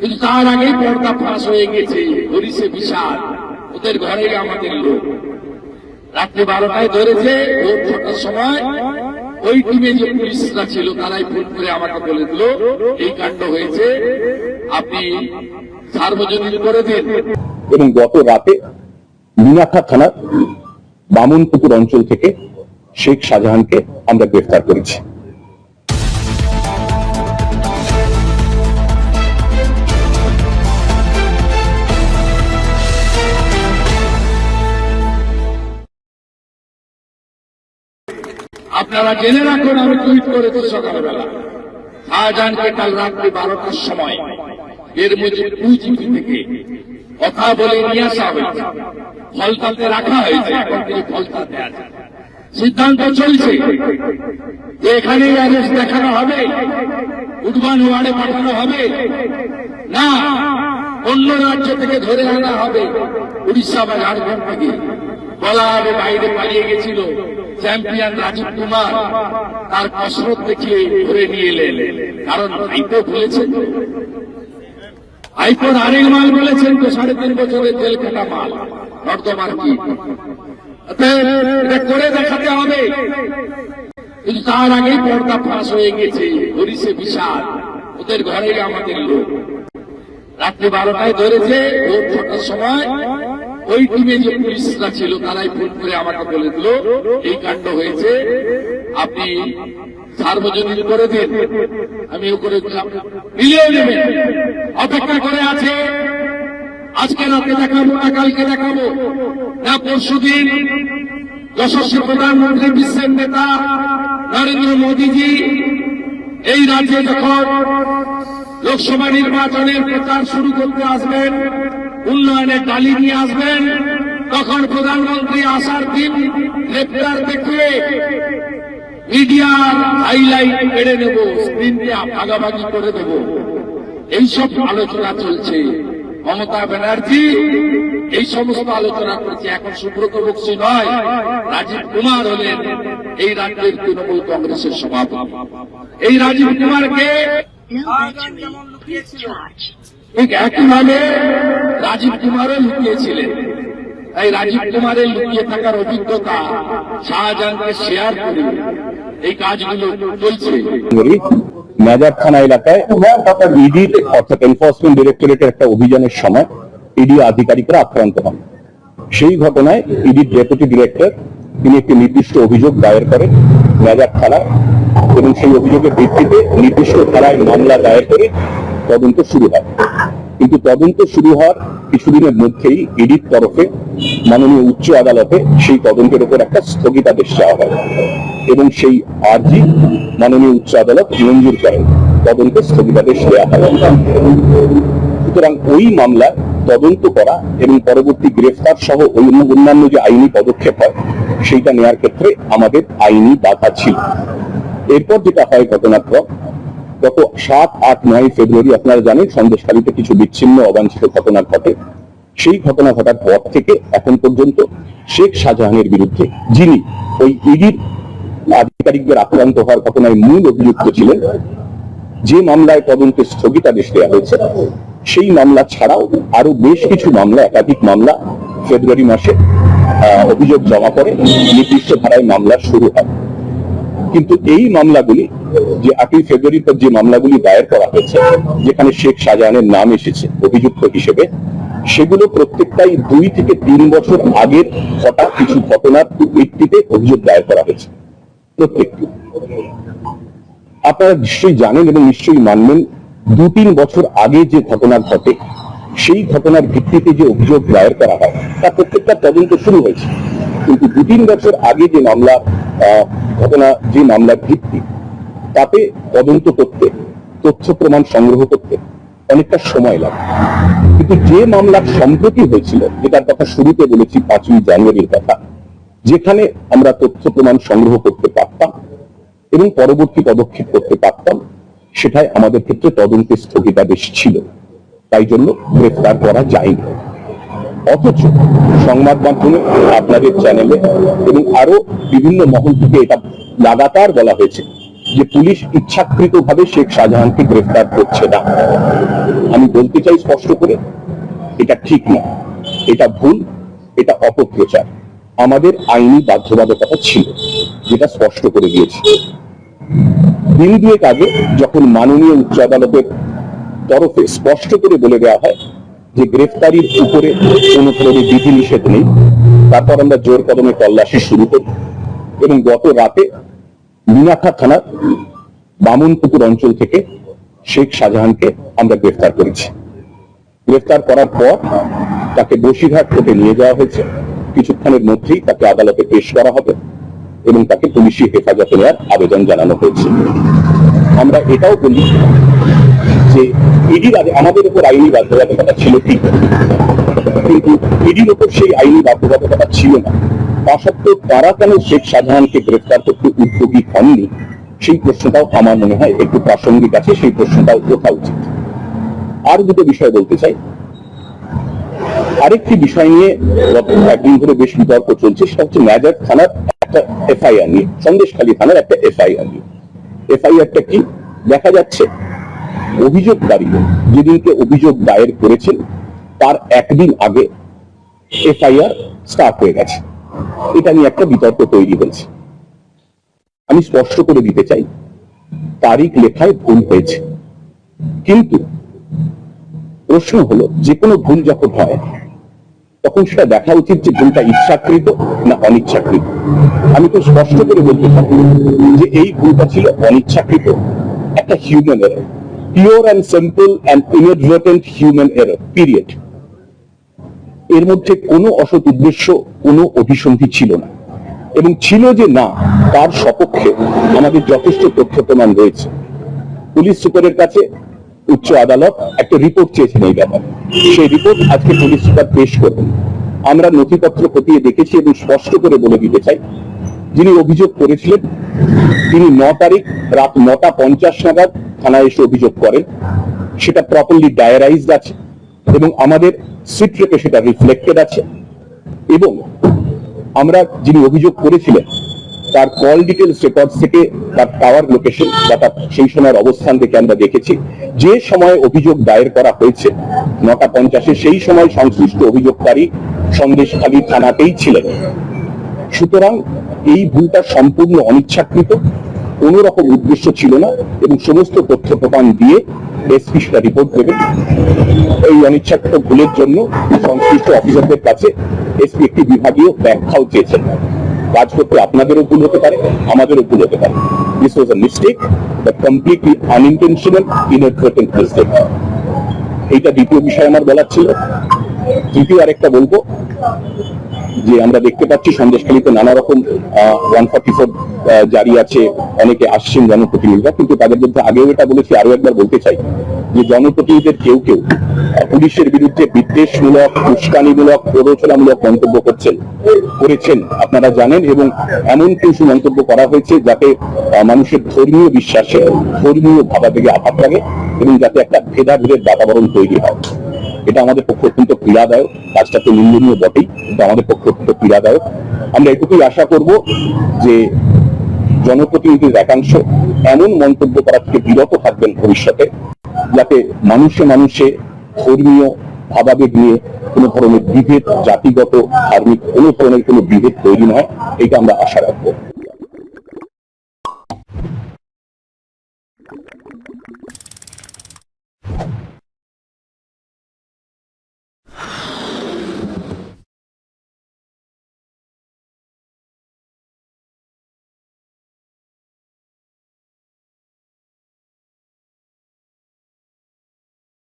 কিন্তু তার আগেই পর্দা ফাঁস হয়ে গেছে। হরিষে বিশাল। ওদের ঘরে আমাদের লোক। রাত্রে বারোটায় ধরেছে, ভোর ছটার সময় ওই টিমে যে পুলিশরা ছিল, তারাই ফোন করে আমাকে বলে দিল, এই কাণ্ড হয়েছে। আপনি সার্বজনীন করে দিন। এবং গত রাতে মিনাখা থানার বামনপুকুর অঞ্চল থেকে শেখ শাহজাহানকে আমরা গ্রেফতার করেছি। আপনারা জেনে রাখুন, আমি টুইট করেছি সকালবেলা। শাহজাহানকে কাল রাত্রি বারোটার সময় এর মধ্যে টুইটি থেকে কথা বলে নিয়ে আসা হয়েছে। ফলতাতে রাখা হয়েছে, এখন তিনি ফলতাতে আছে। সিদ্ধান্ত চলছে এখানেই অ্যারেস্ট দেখানো হবে উডবান ওয়ার্ডে পাঠানো হবে। না, অন্য রাজ্য থেকে ধরে আনা হবে। উড়িষ্যা বা ঝাড়খণ্ড থেকে। বলা হবে বাইরে পালিয়ে গেছিল। চ্যাম্পিয়ন রাজীব কুমার তার কসরত দেখিয়ে ধরে নিয়ে এলেন। কারণ ভাইপো বলেছেন ভাইপোর আরেক মাল বলেছেন তো সাড়ে তিন বছরের জেল কাটা মাল। নর্দমার কি? করে দেখাতে হবে। কিন্তু তার আগেই পর্দা ফাঁস হয়ে গেছে। হরিষে বিশাল। ওদের ঘরে আমাদের লোক। রাত্রি বারোটায় ধরেছে, ভোর সময় ওই টিমে যে পুলিশরা ছিল, তারাই ফোন করে আমাকে বলে দিল, এই কাণ্ড হয়েছে। আপনি সার্বজনীন করে দিন। আমি ও করে দিলাম। অপেক্ষা করে আছে। আজকে রাতে দেখাবো না, কালকে দেখাবো। না পরশু দিন যশস্বী প্রধানমন্ত্রী বিশ্বের নেতা নরেন্দ্র মোদীজি এই রাজ্যে যখন লোকসভা নির্বাচনের প্রচার শুরু করতে আসবেন উন্নয়নের ডালি নিয়ে আসবেন তখন প্রধানমন্ত্রী আসার দিন গ্রেপ্তার দেখে মিডিয়ার হাইলাইট কেড়ে নেব স্ক্রিনকে ভাগাভাগি করে দেব। এইসব আলোচনা চলছে। মমতা ব্যানার্জি এই সমস্ত আলোচনা করছে এখন সুব্রত বক্সি নয়। রাজীব কুমার হলেন এই রাজ্যের তৃণমূল কংগ্রেসের সভাপতি। এই রাজীব কুমারকে No battery. ঠিক একইভাবে রাজীব কুমারও লুকিয়েছিলেন। তাই রাজীব কুমারের লুকিয়ে থাকার অভিজ্ঞতা শাহজাহানকে শেয়ার করে এই কাজগুলো চলছে। থানা এলাকায় অর্থাৎ এনফোর্সমেন্ট ডিরেক্টরেটের একটা অভিযানের সময় ইডি আধিকারিকরা আক্রান্ত হন। সেই ঘটনায় ইডির ডেপুটি ডিরেক্টর তিনি একটি নির্দিষ্ট অভিযোগ দায়ের করেন মেজার থানায় এবং সেই অভিযোগের ভিত্তিতে নির্দিষ্ট মামলা দায়ের করে তদন্ত শুরু হয়। কিন্তু তদন্ত শুরু হওয়ার কিছুদিনের মধ্যেই ইডির তরফে, মাননীয় উচ্চ আদালতে সেই তদন্তের উপর একটা স্থগিতাদেশ চাওয়া হয় এবং সেই আর্জি মাননীয় উচ্চ আদালত মঞ্জুর করেন। তদন্তে স্থগিতাদেশ দেওয়া হয়। সুতরাং ওই মামলা তদন্ত করা এবং পরবর্তী গ্রেফতার সহ অন্য অন্যান্য যে আইনি পদক্ষেপ হয়, সেইটা নেওয়ার ক্ষেত্রে আমাদের আইনি বাধা ছিল। এরপর যেটা হয় ঘটনাক্রম গত সাত, আট, নয় ফেব্রুয়ারি আপনারা জানেন সন্দেশখালীতে কিছু বিচ্ছিন্ন অবাঞ্ছিত ঘটনা ঘটে। সেই ঘটনা ঘটার পর থেকে এখন পর্যন্ত শেখ শাহজাহানের বিরুদ্ধে যিনি ওই ইডির আধিকারিকদের আক্রান্ত হওয়ার ঘটনায় মূল অভিযুক্ত ছিলেন, যে মামলায় তদন্তে স্থগিতাদেশ দেওয়া হয়েছে, সেই মামলা ছাড়াও আরও বেশ কিছু মামলা, একাধিক মামলা ফেব্রুয়ারি মাসে অভিযোগ জমা করে নির্দিষ্ট ধারায় মামলা শুরু হয়। কিন্তু এই মামলাগুলি, যে আটই ফেব্রুয়ারির পর যে মামলাগুলি দায়ের করা হয়েছে, যেখানে শেখ শাহজাহানের নাম এসেছে অভিযুক্ত হিসেবে, সেগুলো প্রত্যেকটাই দুই থেকে তিন বছর আগের ঘটা কিছু ঘটনার ভিত্তিতে অভিযোগ দায়ের করা হয়েছে। প্রত্যেকটি। আপনারা নিশ্চয়ই জানেন এবং নিশ্চয়ই মানবেন দু তিন বছর আগে যে ঘটনা ঘটে সেই ঘটনার ভিত্তিতে যে অভিযোগ দায়ের করা হয়, তা প্রত্যেকটা তদন্ত শুরু হয়েছে। কিন্তু দু তিন বছর আগে যে মামলা ঘটনা, যে মামলার ভিত্তি, তাতে তদন্ত করতে, তথ্য প্রমাণ সংগ্রহ করতে অনেকটা সময় লাগে। কিন্তু যে মামলার সম্প্রতি হয়েছিল, যেটার কথা শুরুতে বলেছি পাঁচই জানুয়ারির কথা, যেখানে আমরা তথ্য প্রমাণ সংগ্রহ করতে পারতাম এবং পরবর্তী পদক্ষেপ করতে পারতাম, সেটাই আমাদের ক্ষেত্রে তদন্তের স্থগিতাদেশ ছিল। তাই জন্য গ্রেফতার করা যায়নি। অথচ সংবাদ মাধ্যমে আপনাদের চ্যানেলে এবং আরও বিভিন্ন মহল থেকে এটা লাগাতার বলা হয়েছে যে পুলিশ ইচ্ছাকৃতভাবে শেখ শাহজাহানকে গ্রেফতার করছে না। আমি বলতে চাই স্পষ্ট করে, এটা ঠিক না এটা ভুল, এটা অপপ্রচার। আমাদের আইনি বাধ্যবাধকতা ছিল, যেটা স্পষ্ট করে দিয়েছে। দিন দুয়েক আগে যখন মাননীয় উচ্চ আদালতের তরফে স্পষ্ট করে বলে দেওয়া হয় যে গ্রেফতারির উপরে কোনো ধরনের বিধি নিষেধ নেই। তারপর আমরা জোর কদমে তল্লাশি শুরু করি এবং গত রাতে মিনাখা থানার বামনপুকুর অঞ্চল থেকে শেখ শাহজাহানকে আমরা গ্রেফতার করেছি। গ্রেফতার করার পর তাকে বসিরহাট কোর্টে নিয়ে যাওয়া হয়েছে। কিছুক্ষণের মধ্যেই তাকে আদালতে পেশ করা হবে এবং তাকে পুলিশি হেফাজতে নেওয়ার আবেদন জানানো হয়েছে। আমরা এটাও বলি যে ইডির আগে আমাদের উপর আইনি বাধ্যবাধকতা ছিল ঠিক কিন্তু ইডির উপর সেই আইনি বাধ্যবাধকতা ছিল না। তা সত্ত্বেও তারা কেন শেখ শাহজাহানকে গ্রেফতার করতে উদ্যোগী হননি? সেই প্রশ্নটাও আমার মনে হয় একটু প্রাসঙ্গিক আছে, সেই প্রশ্নটাও ওঠা উচিত। আর দুটো বিষয় বলতে চাই। আরেকটি বিষয় নিয়ে গত একদিন ধরে বেশ বিতর্ক চলছে, সেটা হচ্ছে ম্যাজার থানার একটা এফআইআর নিয়ে, সন্দেশখালী থানার একটা এফআইআর নিয়ে। এফআইআরটা কি? দেখা যাচ্ছে অভিযোগকারী যেদিনকে অভিযোগ দায়ের করেছেন, তার একদিন আগে এফআইআর স্টার্ট হয়ে গেছে। এটা নিয়ে একটা বিতর্ক তৈরি হয়েছে। আমি স্পষ্ট করে দিতে চাই, তারিখ লেখায় ভুল হয়েছে। কিন্তু প্রশ্ন হলো, যে কোনো ভুল যখন হয়, তখন সেটা দেখা উচিত যে ভুলটা ইচ্ছাকৃত না অনিচ্ছাকৃত। আমি তো স্পষ্ট করে বলতে পারি যে এই ভুলটা ছিল অনিচ্ছাকৃত, একটা human error pure and simple and inadvertent human error period এর মধ্যে কোনো অসৎ উদ্দেশ্য, কোনো অভিসন্ধি ছিল না। এবং ছিল যে না, তার সপক্ষে আমাদের যথেষ্ট তথ্য প্রমাণ রয়েছে। পুলিশ সুপারের কাছে উচ্চ আদালত একটা রিপোর্ট চেয়েছেন এই ব্যাপারে। সেই রিপোর্ট আজকে পুলিশ সুপার পেশ করবেন। আমরা নথিপত্র খতিয়ে দেখেছি এবং স্পষ্ট করে বলে দিতে চাই, যিনি অভিযোগ করেছিলেন, তিনি ন তারিখ রাত নটা পঞ্চাশ নাগাদ থানায় এসে অভিযোগ করেন। সেটা প্রপারলি ডায়ারাইজড আছে এবং আমাদের সিট রেপে সেটা রিফ্লেক্টেড আছে এবং আমরা যিনি অভিযোগ করেছিলেন, তার কল ডিটেলস রেকর্ড থেকে তার টাওয়ার লোকেশন বা তার সেই সময়ের অবস্থান থেকে আমরা দেখেছি। যে সময় অভিযোগ দায়ের করা হয়েছে, নটা পঞ্চাশে সেই সময় সংশ্লিষ্ট অভিযোগকারী সন্দেশখালী থানাতেই ছিলেন। সুতরাং এই ভুলটা সম্পূর্ণ অনিচ্ছাকৃত। কোন রকম উদ্দেশ্য ছিল না এবং সমস্ত তথ্য প্রমাণ দিয়ে এসপি সেটা রিপোর্ট দেবেন এই অনিচ্ছাকৃত ভুলের জন্য সংশ্লিষ্ট অফিসারদের কাছে এসপি একটি বিভাগীয় ব্যাখ্যাও চেয়েছেন। কাজ করতে আপনাদেরও ভুল হতে পারে, আমাদেরও ভুল হতে পারে। This was a mistake but completely unintentional inadvertent mistake এইটা দ্বিতীয় বিষয় আমার বলার ছিল। তৃতীয় আরেকটা বলব যে আমরা দেখতে পাচ্ছি সন্দেশখালীতে নানা রকম ওয়ান ফর্টি ফোর জারি আছে, অনেকে আসছেন জনপ্রতিনিধিরা, কিন্তু তাদের মধ্যে আগেও এটা বলেছি আরও একবার বলতে চাই যে জনপ্রতিনিধিদের কেউ কেউ পুলিশের বিরুদ্ধে বিদ্বেষমূলক, উস্কানিমূলক, প্ররোচনামূলক মন্তব্য করছেন, করেছেন, আপনারা জানেন, এবং এমন কিছু মন্তব্য করা হয়েছে যাতে মানুষের ধর্মীয় বিশ্বাসে, ধর্মীয় ভাবা থেকে আঘাত লাগে, এবং যাতে একটা ভেদাভেদের বাতাবরণ তৈরি হয়। এটা আমাদের পক্ষে অত্যন্ত পীড়াদায়ক, কাজটা তো নিন্দনীয় বটেই, কিন্তু আমাদের পক্ষে অত্যন্ত পীড়াদায়ক। আমরা এটুকুই আশা করব যে জনপ্রতিনিধির একাংশ এমন মন্তব্য করা থেকে বিরত থাকবেন ভবিষ্যতে, যাতে মানুষে মানুষে ধর্মীয় ভাবাবেগ নিয়ে কোনো ধরনের বিভেদ, জাতিগত, ধার্মিক, কোনো ধরনের কোনো বিভেদ তৈরি নয় এটা আমরা আশা রাখব।